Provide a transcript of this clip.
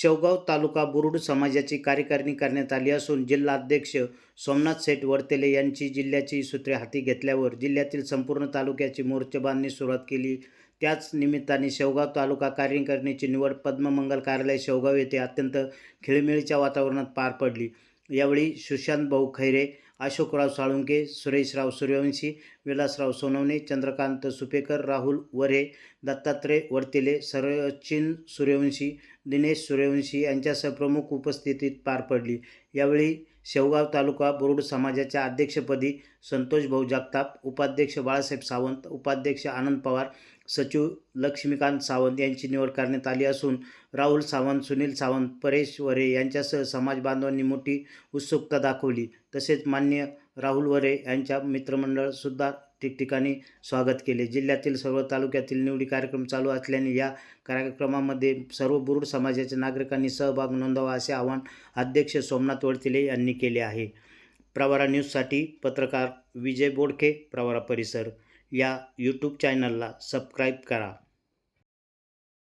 शेवगाव तालुका बुरुड समाजाची कार्यकारिणी करण्यात आली असून जिल्हाध्यक्ष सोमनाथ सेठ वर्तेले यांची जिल्ह्याची सूत्रे हाती घेतल्यावर जिल्ह्यातील संपूर्ण तालुक्याची मोर्चेबांधणी सुरुवात केली. त्याच निमित्ताने शेवगाव तालुका कार्यकारिणीची निवड पद्ममंगल कार्यालय शेवगाव येथे अत्यंत खिळमिळीच्या वातावरणात पार पडली. यावेळी सुशांत भाऊ खैरे अशोकराव साळुंके सुरेशराव सूर्यवंशी विलासराव सोनवणे चंद्रकांत सुपेकर राहुल वरे दत्तात्रय वर्तेले सचिन सूर्यवंशी दिनेश सूर्यवंशी यांच्यासह प्रमुख उपस्थितीत पार पडली. यावेळी शेवगाव तालुका बोरुड समाजाच्या अध्यक्षपदी संतोष भाऊ जगताप उपाध्यक्ष बाळासाहेब सावंत उपाध्यक्ष आनंद पवार सचिव लक्ष्मीकांत सावंत यांची निवड करण्यात आली असून राहुल सावंत सुनील सावंत परेश वरे यांच्यासह समाज बांधवांनी मोठी उत्सुकता दाखवली. तसेच मान्य राहुल वरे यांच्या मित्रमंडळसुद्धा ठिकठिकाणी स्वागत केले. जिल्ह्यातील सर्व तालुक्यातील निवडी कार्यक्रम चालू असल्याने या कार्यक्रमामध्ये सर्व बुरुड समाजाच्या नागरिकांनी सहभाग नोंदवा असे आवाहन अध्यक्ष सोमनाथ वडतिले यांनी केले आहे. प्रवारा न्यूजसाठी पत्रकार विजय बोडके प्रवारा परिसर. या यूट्यूब चॅनलला सबस्क्राईब करा.